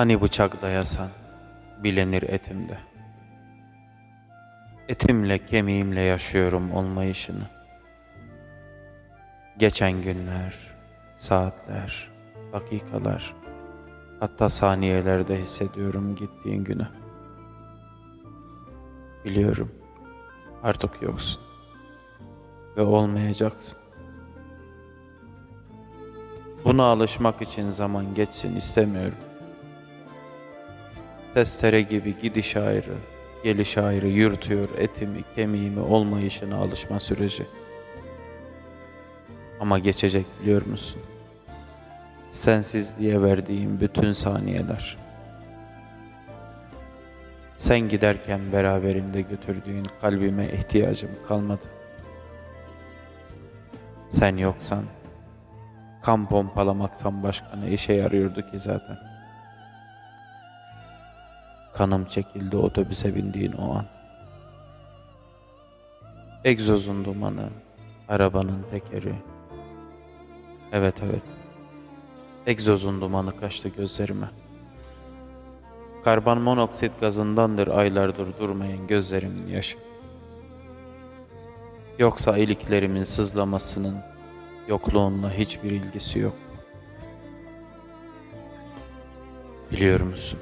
Hani bıçak dayasan bilenir etimde. Etimle kemiğimle yaşıyorum olmayışını. Geçen günler, saatler, dakikalar, hatta saniyelerde hissediyorum gittiğin günü. Biliyorum artık yoksun ve olmayacaksın. Buna alışmak için zaman geçsin istemiyorum. Testere gibi gidiş ayrı, geliş ayrı yürütüyor etimi, kemiğimi olmayışına alışma süreci. Ama geçecek biliyor musun? Sensizliğe verdiğim bütün saniyeler. Sen giderken beraberinde götürdüğün kalbime ihtiyacım kalmadı. Sen yoksan kan pompalamaktan başka ne işe yarıyordu ki zaten? Kanım çekildi otobüse bindiğin o an. Egzozun dumanı, arabanın tekeri. Evet evet. Egzozun dumanı kaçtı gözlerime. Karbon monoksit gazındandır aylardır durmayan gözlerimin yaşı. Yoksa iliklerimin sızlamasının yokluğunla hiçbir ilgisi yok. Biliyor musun?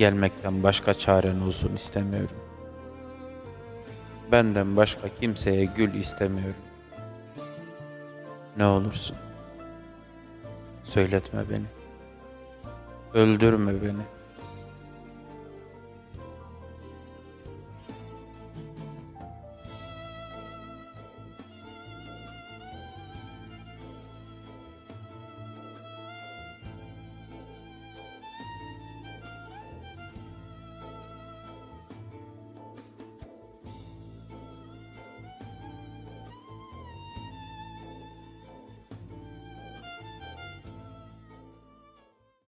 Gelmekten başka çaren olsun istemiyorum. Benden başka kimseye gül istemiyorum. Ne olursun. Söyletme beni. Öldürme beni.